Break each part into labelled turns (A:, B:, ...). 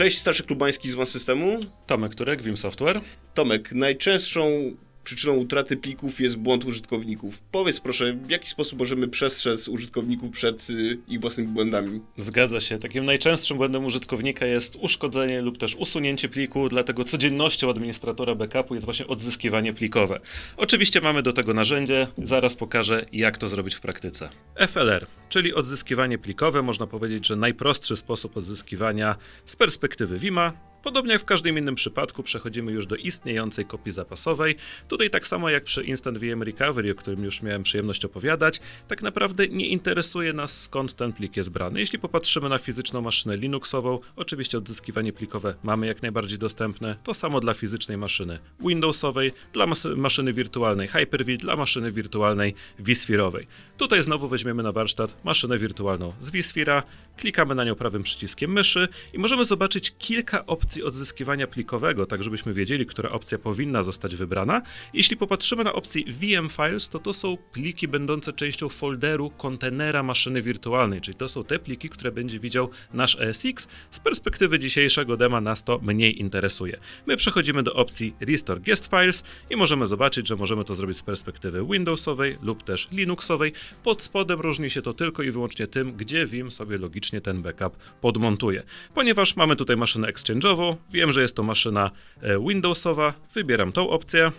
A: Cześć, Staszek Lubański z One Systemu.
B: Tomek Turek, Vim Software.
A: Tomek, najczęstszą przyczyną utraty plików jest błąd użytkowników. Powiedz proszę, w jaki sposób możemy przestrzec użytkowników przed y, ich własnymi błędami?
B: Zgadza się. Takim najczęstszym błędem użytkownika jest uszkodzenie lub też usunięcie pliku, dlatego codziennością administratora backupu jest właśnie odzyskiwanie plikowe. Oczywiście mamy do tego narzędzie, zaraz pokażę jak to zrobić w praktyce. FLR, czyli odzyskiwanie plikowe, można powiedzieć, że najprostszy sposób odzyskiwania z perspektywy Vima. Podobnie jak w każdym innym przypadku przechodzimy już do istniejącej kopii zapasowej. Tutaj tak samo jak przy Instant VM Recovery, o którym już miałem przyjemność opowiadać, tak naprawdę nie interesuje nas skąd ten plik jest brany. Jeśli popatrzymy na fizyczną maszynę Linuxową, oczywiście odzyskiwanie plikowe mamy jak najbardziej dostępne. To samo dla fizycznej maszyny Windowsowej, dla mas- maszyny wirtualnej Hyper-V, dla maszyny wirtualnej vSphere'owej. Tutaj znowu weźmiemy na warsztat maszynę wirtualną z vSphere'a, klikamy na nią prawym przyciskiem myszy i możemy zobaczyć kilka opcji odzyskiwania plikowego, tak żebyśmy wiedzieli, która opcja powinna zostać wybrana. Jeśli popatrzymy na opcję VM Files, to to są pliki będące częścią folderu kontenera maszyny wirtualnej, czyli to są te pliki, które będzie widział nasz ESX. Z perspektywy dzisiejszego dema nas to mniej interesuje. My przechodzimy do opcji Restore Guest Files i możemy zobaczyć, że możemy to zrobić z perspektywy Windowsowej lub też Linuxowej. Pod spodem różni się to tylko i wyłącznie tym, gdzie Vim sobie logicznie ten backup podmontuje. Ponieważ mamy tutaj maszynę exchange'ową, wiem, że jest to maszyna e, Windowsowa, wybieram tą opcję.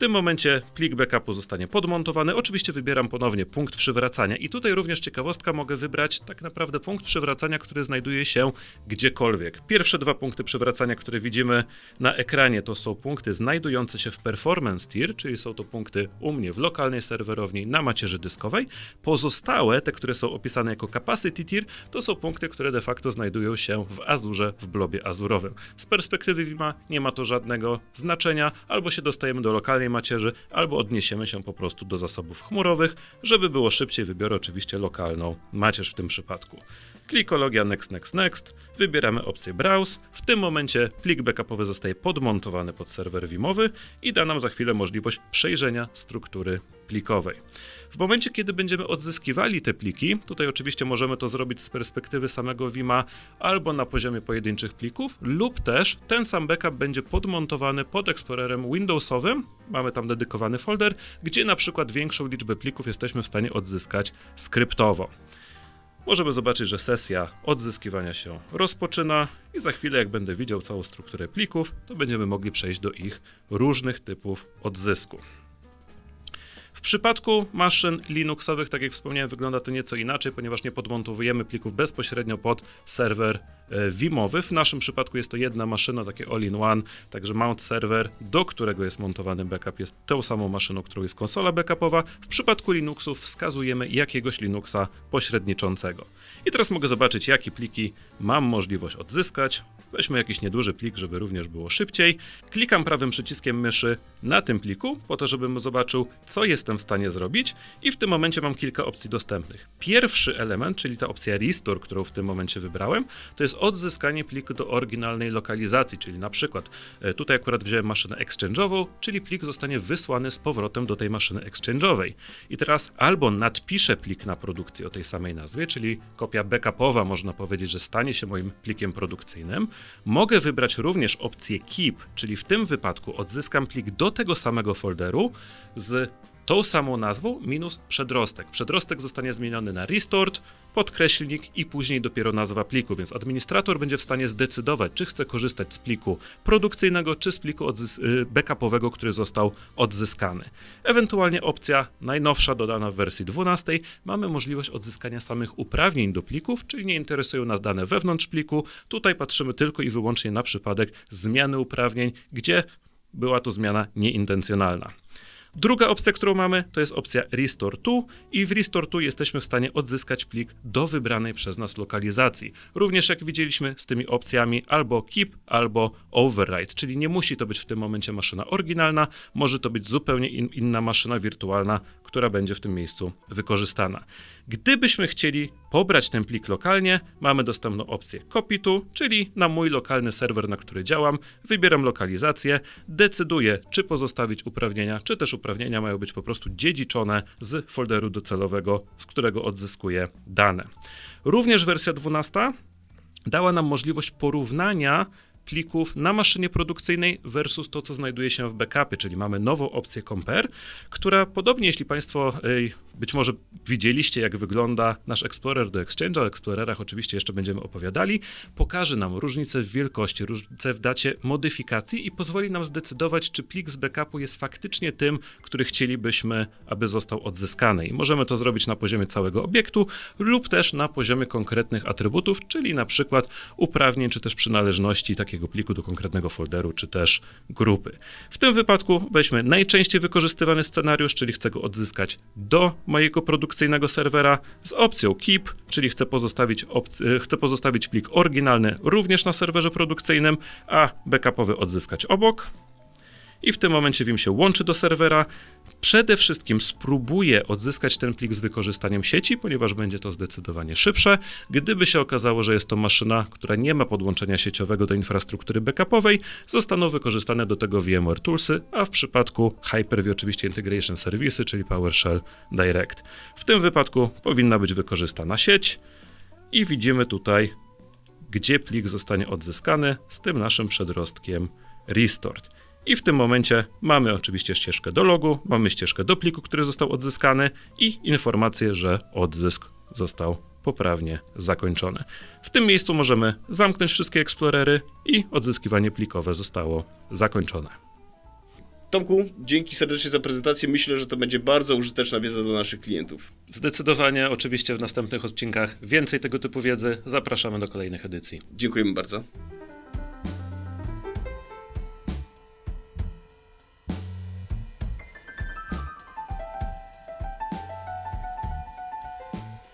B: Tym momencie plik backupu zostanie podmontowany. Oczywiście wybieram ponownie punkt przywracania i tutaj również ciekawostka mogę wybrać tak naprawdę punkt przywracania, który znajduje się gdziekolwiek. Pierwsze dwa punkty przywracania, które widzimy na ekranie to są punkty znajdujące się w performance tier, czyli są to punkty u mnie w lokalnej serwerowni na macierzy dyskowej. Pozostałe, te, które są opisane jako capacity tier, to są punkty, które de facto znajdują się w Azurze, w blobie azurowym. Z perspektywy Vima nie ma to żadnego znaczenia, albo się dostajemy do lokalnej macierzy, albo odniesiemy się po prostu do zasobów chmurowych. Żeby było szybciej, wybiorę oczywiście lokalną macierz w tym przypadku. Klikologia Next, Next, Next. Wybieramy opcję Browse. W tym momencie plik backupowy zostaje podmontowany pod serwer Vimowy i da nam za chwilę możliwość przejrzenia struktury plikowej. W momencie, kiedy będziemy odzyskiwali te pliki, tutaj oczywiście możemy to zrobić z perspektywy samego Vima albo na poziomie pojedynczych plików, lub też ten sam backup będzie podmontowany pod Explorerem Windowsowym. Mamy tam dedykowany folder, gdzie na przykład większą liczbę plików jesteśmy w stanie odzyskać skryptowo. Możemy zobaczyć, że sesja odzyskiwania się rozpoczyna i za chwilę, jak będę widział całą strukturę plików, to będziemy mogli przejść do ich różnych typów odzysku. W przypadku maszyn Linuxowych, tak jak wspomniałem, wygląda to nieco inaczej, ponieważ nie podmontowujemy plików bezpośrednio pod serwer e, Vimowy. W naszym przypadku jest to jedna maszyna, takie all-in-one, także mount server, do którego jest montowany backup, jest tą samą maszyną, którą jest konsola backupowa. W przypadku Linuxów wskazujemy jakiegoś Linuxa pośredniczącego. I teraz mogę zobaczyć, jakie pliki mam możliwość odzyskać. Weźmy jakiś nieduży plik, żeby również było szybciej. Klikam prawym przyciskiem myszy na tym pliku, po to, żebym zobaczył, co jestem w stanie zrobić. I w tym momencie mam kilka opcji dostępnych. Pierwszy element, czyli ta opcja Restore, którą w tym momencie wybrałem, to jest odzyskanie pliku do oryginalnej lokalizacji, czyli na przykład e, tutaj akurat wziąłem maszynę exchange'ową, czyli plik zostanie wysłany z powrotem do tej maszyny exchange'owej. I teraz albo nadpiszę plik na produkcji o tej samej nazwie, czyli kopia backupowa, można powiedzieć, że stanie się moim plikiem produkcyjnym. Mogę wybrać również opcję Keep, czyli w tym wypadku odzyskam plik do tego samego folderu z tą samą nazwą minus przedrostek. Przedrostek zostanie zmieniony na restored, podkreślnik i później dopiero nazwa pliku, więc administrator będzie w stanie zdecydować, czy chce korzystać z pliku produkcyjnego, czy z pliku y, backupowego, który został odzyskany. Ewentualnie opcja najnowsza, dodana w wersji 12, mamy możliwość odzyskania samych uprawnień do plików, czyli nie interesują nas dane wewnątrz pliku. Tutaj patrzymy tylko i wyłącznie na przypadek zmiany uprawnień, gdzie była to zmiana nieintencjonalna. Druga opcja, którą mamy, to jest opcja Restore to i w Restore to jesteśmy w stanie odzyskać plik do wybranej przez nas lokalizacji. Również jak widzieliśmy z tymi opcjami albo Keep, albo Override, czyli nie musi to być w tym momencie maszyna oryginalna, może to być zupełnie in, inna maszyna wirtualna, która będzie w tym miejscu wykorzystana. Gdybyśmy chcieli pobrać ten plik lokalnie, mamy dostępną opcję Copy to, czyli na mój lokalny serwer, na który działam, wybieram lokalizację, decyduję, czy pozostawić uprawnienia, czy też uprawnienia mają być po prostu dziedziczone z folderu docelowego, z którego odzyskuję dane. Również wersja 12 dała nam możliwość porównania plików na maszynie produkcyjnej versus to, co znajduje się w backupie, czyli mamy nową opcję Compare, która podobnie, jeśli Państwo być może widzieliście, jak wygląda nasz Explorer do Exchange, o Explorerach oczywiście jeszcze będziemy opowiadali, pokaże nam różnicę w wielkości, różnicę w dacie modyfikacji i pozwoli nam zdecydować, czy plik z backupu jest faktycznie tym, który chcielibyśmy, aby został odzyskany. I możemy to zrobić na poziomie całego obiektu lub też na poziomie konkretnych atrybutów, czyli na przykład uprawnień, czy też przynależności takiego pliku do konkretnego folderu, czy też grupy. W tym wypadku weźmy najczęściej wykorzystywany scenariusz, czyli chcę go odzyskać do mojego produkcyjnego serwera z opcją keep, czyli chcę pozostawić, opc- chcę pozostawić plik oryginalny również na serwerze produkcyjnym, a backupowy odzyskać obok. I w tym momencie Vim się łączy do serwera. Przede wszystkim spróbuję odzyskać ten plik z wykorzystaniem sieci, ponieważ będzie to zdecydowanie szybsze. Gdyby się okazało, że jest to maszyna, która nie ma podłączenia sieciowego do infrastruktury backupowej, zostaną wykorzystane do tego VMware Toolsy, a w przypadku Hyper-V oczywiście Integration Services, czyli PowerShell Direct. W tym wypadku powinna być wykorzystana sieć i widzimy tutaj, gdzie plik zostanie odzyskany z tym naszym przedrostkiem restored. I w tym momencie mamy oczywiście ścieżkę do logu, mamy ścieżkę do pliku, który został odzyskany i informację, że odzysk został poprawnie zakończony. W tym miejscu możemy zamknąć wszystkie eksplorery i odzyskiwanie plikowe zostało zakończone.
A: Tomku, dzięki serdecznie za prezentację. Myślę, że to będzie bardzo użyteczna wiedza dla naszych klientów.
B: Zdecydowanie, oczywiście w następnych odcinkach więcej tego typu wiedzy. Zapraszamy do kolejnych edycji.
A: Dziękujemy bardzo.